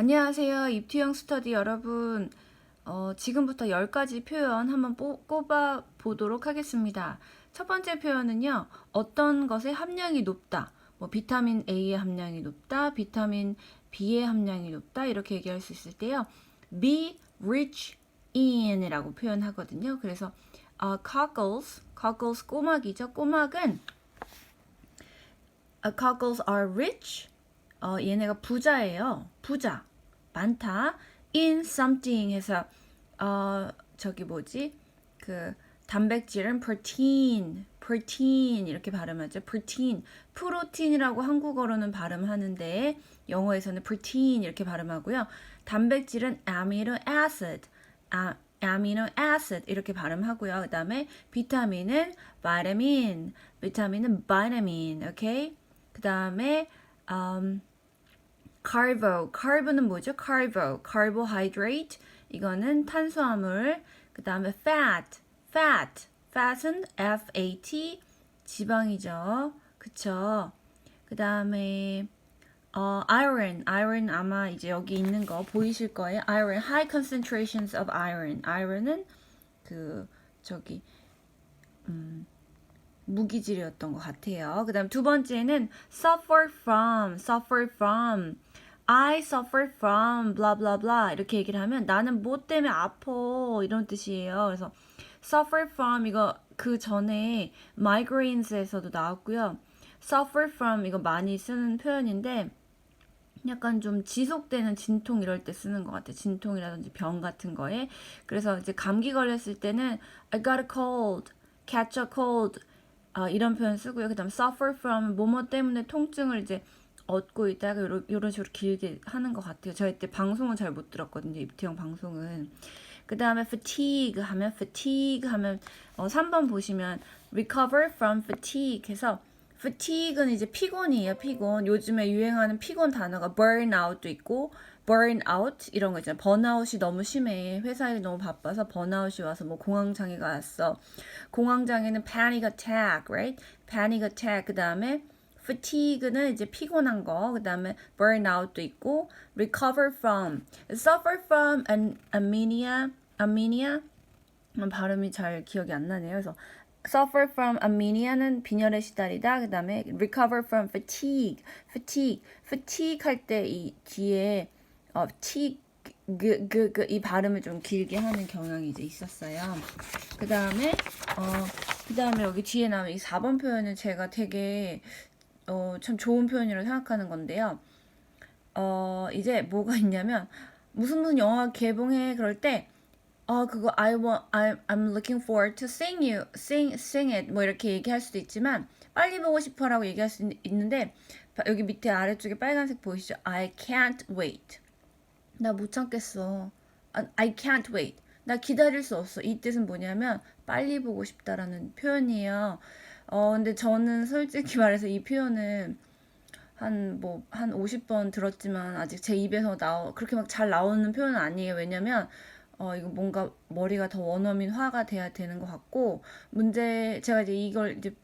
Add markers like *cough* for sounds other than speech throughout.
안녕하세요. 입투영 스터디 여러분. 어, 지금부터 10가지 표현 한번 뽀- 꼽아 보도록 하겠습니다. 첫 번째 표현은요. 어떤 것의 함량이 높다. 뭐 비타민 A의 함량이 높다. 비타민 B의 함량이 높다. 이렇게 얘기할 수 있을 때요. be rich in이라고 표현하거든요. 그래서 어, cockles, cockles 꼬막이죠. 꼬막은 uh, cockles are rich. 어, 얘네가 부자예요. 부자. 많다. in something 해서 어, 저기 뭐지? 그 단백질은 protein, protein 이렇게 발음하죠. protein. 프로틴이라고 한국어로는 발음하는데 영어에서는 protein 이렇게 발음하고요. 단백질은 amino acid. 아, amino acid 이렇게 발음하고요. 그다음에 비타민은 vitamin. 비타민은 vitamin. 오케이? 그다음에 um, carbo, carbo는 뭐죠? carbo, carbohydrate. 이거는 탄수화물. 그 다음에 fat, fat, fat은 F-A-T, 지방이죠. 그쵸? 그 다음에 어, iron, iron 아마 이제 여기 있는 거 보이실 거예요. iron, high concentrations of iron. iron은 그 저기 무기질이었던 것 같아요. 그 다음 두 번째는 suffer from, suffer from. I suffer from blah blah blah 이렇게 얘기를 하면 나는 뭐 때문에 아파 이런 뜻이에요. 그래서 suffer from 이거 그 전에 migraines에서도 나왔고요. suffer from 이거 많이 쓰는 표현인데 약간 좀 지속되는 진통 이럴 때 쓰는 것 같아요. 진통이라든지 병 같은 거에. 그래서 이제 감기 걸렸을 때는 I got a cold, catch a cold 아, 이런 표현 쓰고요. 그 다음 suffer from 뭐뭐 때문에 통증을 이제 얻고 있다가 요런, 요런 식으로 길게 하는 것 같아요. 저희 때 방송은 잘 못 들었거든요. 입티형 방송은. 그 다음에 fatigue 하면 fatigue 하면 어, 3번 보시면 recover from fatigue 해서 fatigue는 이제 피곤이에요. 피곤. 요즘에 유행하는 피곤 단어가 burnout도 있고 burnout 이런 거 있잖아요. 번아웃이 너무 심해. 회사 일이 너무 바빠서 번아웃이 와서 뭐 공황 장애가 왔어. 공황 장애는 panic attack, right? panic attack. 그다음에 fatigue는 이제 피곤한 거. 그 다음에 burnout도 있고 recover from, suffer from an anemia, anemia 발음이 잘 기억이 안 나네요. 그래서 suffer from amenia는 빈혈에 시달리다. 그 다음에 recover from fatigue, fatigue, fatigue 할 때 이 뒤에 어 t 그 그 그 이 발음을 좀 길게 하는 경향이 이제 있었어요. 그 다음에 어 그 다음에 여기 뒤에 나오는 이 4번 표현은 제가 되게 어 참 좋은 표현이라고 생각하는 건데요. 어 이제 뭐가 있냐면 무슨 무슨 영화 개봉해 그럴 때 아 그거 I want I I'm looking forward to seeing you sing sing it. 뭐 이렇게 얘기할 수도 있지만 빨리 보고 싶어라고 얘기할 수 있- 있는데 바- 여기 밑에 아래쪽에 빨간색 보이시죠? I can't wait. 나 못 참겠어. 아, I can't wait. 나 기다릴 수 없어. 이 뜻은 뭐냐면 빨리 보고 싶다라는 표현이에요. 어 근데 저는 솔직히 *laughs* 말해서 이 표현은 한 뭐 한 50번 들었지만 아직 제 입에서 나오 그렇게 막 잘 나오는 표현은 아니에요. 왜냐면 어 이거 뭔가 머리가 더 원어민 화가 돼야 되는 것 같고 문제 제가 이제 이걸 이제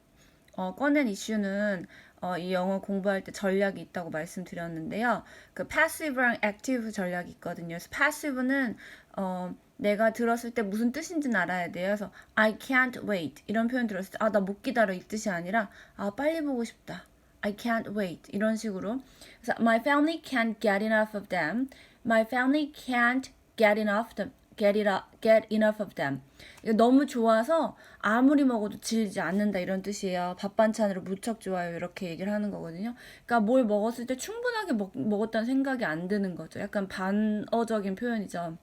어 꺼낸 이슈는 어 이 영어 공부할 때 전략이 있다고 말씀드렸는데요. 그 passive랑 active 전략이 있거든요. 그래서 passive는 어 내가 들었을 때 무슨 뜻인지는 알아야 돼요. 그래서 I can't wait 이런 표현 들었을 때 아 나 못 기다려 이 뜻이 아니라 아 빨리 보고 싶다. I can't wait 이런 식으로 그래서 my family can't get enough of them. My family can't get enough. Get it get enough of them. 이거 너무 좋아서 아무리 먹어도 질지 않는다 이런 뜻이에요. 밥 반찬으로 무척 좋아요 이렇게 얘기를 하는 거거든요. 그러니까 뭘 먹었을 때 충분하게 먹, 먹었다는 생각이 안 드는 거죠. 약간 반어적인 표현이죠.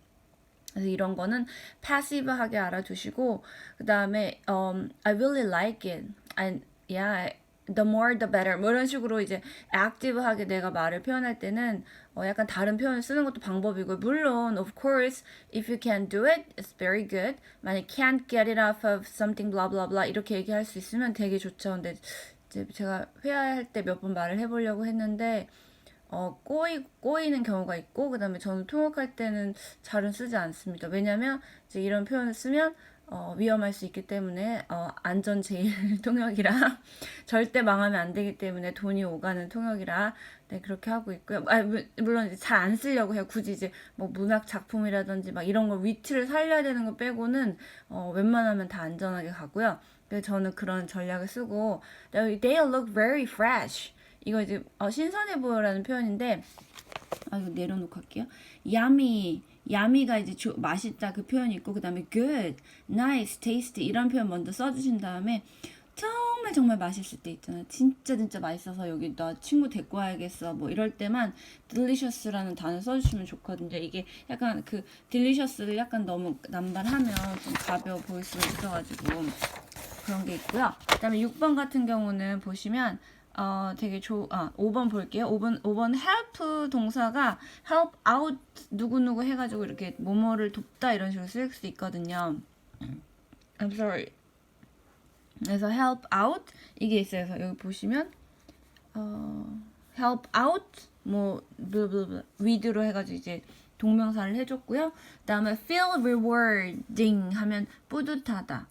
그래서 이런 거는 passive하게 알아두시고 그 다음에 um, I really like it. And yeah, the more the better. 뭐 이런 식으로 이제 active하게 내가 말을 표현할 때는 어, 약간 다른 표현을 쓰는 것도 방법이고 물론 of course if you can do it, it's very good. 만약 can't get it off of something blah blah blah 이렇게 얘기할 수 있으면 되게 좋죠. 근데 이제 제가 회화할 때 몇 번 말을 해보려고 했는데 어, 꼬이, 꼬이는 경우가 있고, 그 다음에 저는 통역할 때는 잘은 쓰지 않습니다. 왜냐면, 이제 이런 표현을 쓰면, 어, 위험할 수 있기 때문에 어, 안전 제일 *laughs* 통역이라 *laughs* 절대 망하면 안 되기 때문에 돈이 오가는 통역이라 네 그렇게 하고 있고요. 아, 무- 물론 잘 안 쓰려고 해요. 굳이 이제 뭐 문학 작품이라든지 막 이런 거 위치를 살려야 되는 거 빼고는 어, 웬만하면 다 안전하게 가고요. 저는 그런 전략을 쓰고 they look very fresh. 이거 이제 어, 신선해 보여라는 표현인데 아 이거 내려놓고 할게요. yummy, yummy가 이제 조, 맛있다 그 표현이 있고 그 다음에 good, nice, tasty 이런 표현 먼저 써주신 다음에 정말 정말 맛있을 때 있잖아요. 진짜 진짜 맛있어서 여기 나 친구 데리고 와야겠어. 뭐 이럴 때만 delicious라는 단어 써주시면 좋거든요. 이게 약간 그 delicious를 약간 너무 남발하면 좀 가벼워 보일 수가 있어가지고 그런 게 있고요. 그 다음에 6번 같은 경우는 보시면 어 되게 좋 아, 5번 볼게요. 5번 5번 help 동사가 help out 누구누구 해 가지고 이렇게 뭐뭐를 돕다 이런 식으로 쓸 수 있거든요. I'm sorry. 그래서 help out 이게 있어요. 그래서 여기 보시면 어 help out 뭐 블블블 with로 해 가지고 이제 동명사를 해 줬고요. 그 다음에 feel rewarding 하면 뿌듯하다.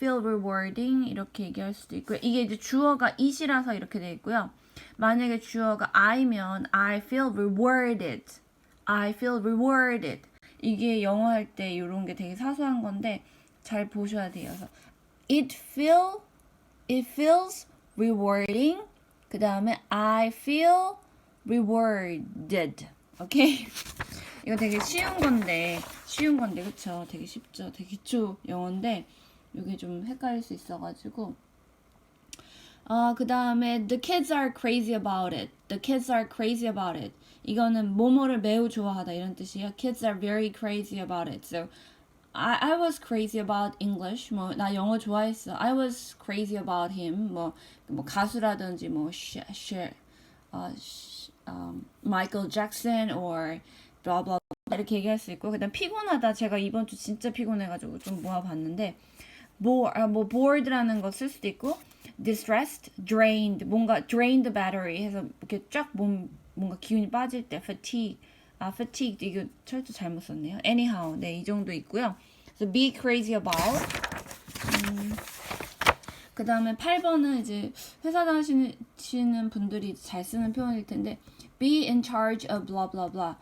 Feel rewarding 이렇게 얘기할 수도 있고요. 이게 이제 주어가 it이라서 이렇게 돼 있고요. 만약에 주어가 I면 I feel rewarded. I feel rewarded. 이게 영어 할 때 이런 게 되게 사소한 건데 잘 보셔야 돼요. it feel it feels rewarding. 그 다음에 I feel rewarded. 오케이? 이거 되게 쉬운 건데 쉬운 건데 그쵸? 되게 쉽죠. 되게 기초 영어인데 이게 좀 헷갈릴 수 있어가지고 아, 그 다음에 the kids are crazy about it. The kids are crazy about it. 이거는 뭐뭐를 매우 좋아하다 이런 뜻이에요. Kids are very crazy about it. So I, I was crazy about English. 뭐 나 영어 좋아했어. I was crazy about him. 뭐, 뭐 가수라든지 뭐 sh, sh, 어, sh, um, Michael Jackson or blah blah 이렇게 얘기할 수 있고 그 다음 피곤하다. 제가 이번 주 진짜 피곤해가지고 좀 모아봤는데 뭐, 아, 뭐 bored라는 거 쓸 수도 있고 distressed, drained, 뭔가 drained battery 해서 이렇게 쫙 몸 뭔가 기운이 빠질 때 fatigue, 아 fatigue 이거 철도 잘못 썼네요. anyhow, 네 이 정도 있고요. 그래서 be crazy about. 음, 그 다음에 8번은 이제 회사 다니시는 분들이 잘 쓰는 표현일 텐데 be in charge of blah blah blah.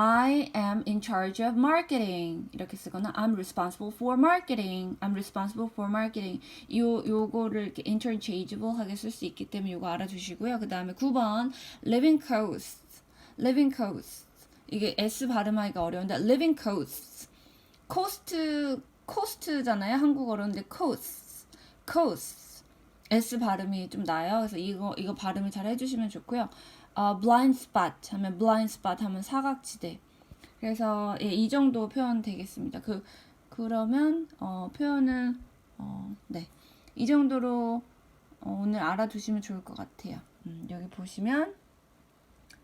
I am in charge of marketing 이렇게 쓰거나 I'm responsible for marketing. I'm responsible for marketing. 요 요거를 이렇게 interchangeable하게 쓸 수 있기 때문에 요거 알아두시고요. 그 다음에 9번 living coast. living coast. 이게 s 발음하기가 어려운데 living coast. coast coast잖아요. 한국어로 근데 coast. coast. S 발음이 좀 나요. 그래서 이거 이거 발음을 잘 해주시면 좋고요. 어, blind spot 하면 blind spot 하면 사각지대. 그래서 예, 이 정도 표현 되겠습니다. 그 그러면 어, 표현은 어, 네. 이 정도로 어, 오늘 알아두시면 좋을 것 같아요. 음, 여기 보시면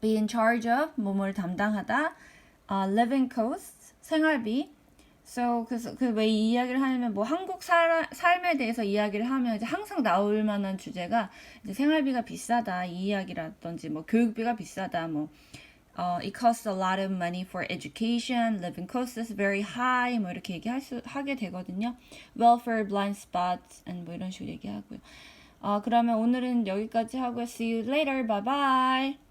be in charge of 뭐뭐를 담당하다, 아, living cost 생활비. So 그래서 그 왜 이 이야기를 하냐면 뭐 한국 살, 삶에 대해서 이야기를 하면 이제 항상 나올 만한 주제가 이제 생활비가 비싸다 이 이야기라든지 뭐 교육비가 비싸다 뭐 어, it costs a lot of money for education, living costs is very high 뭐 이렇게 얘기할 수 하게 되거든요. welfare, blind spots, and 뭐 이런 식으로 얘기하고요. 어, 그러면 오늘은 여기까지 하고요. See you later. Bye bye.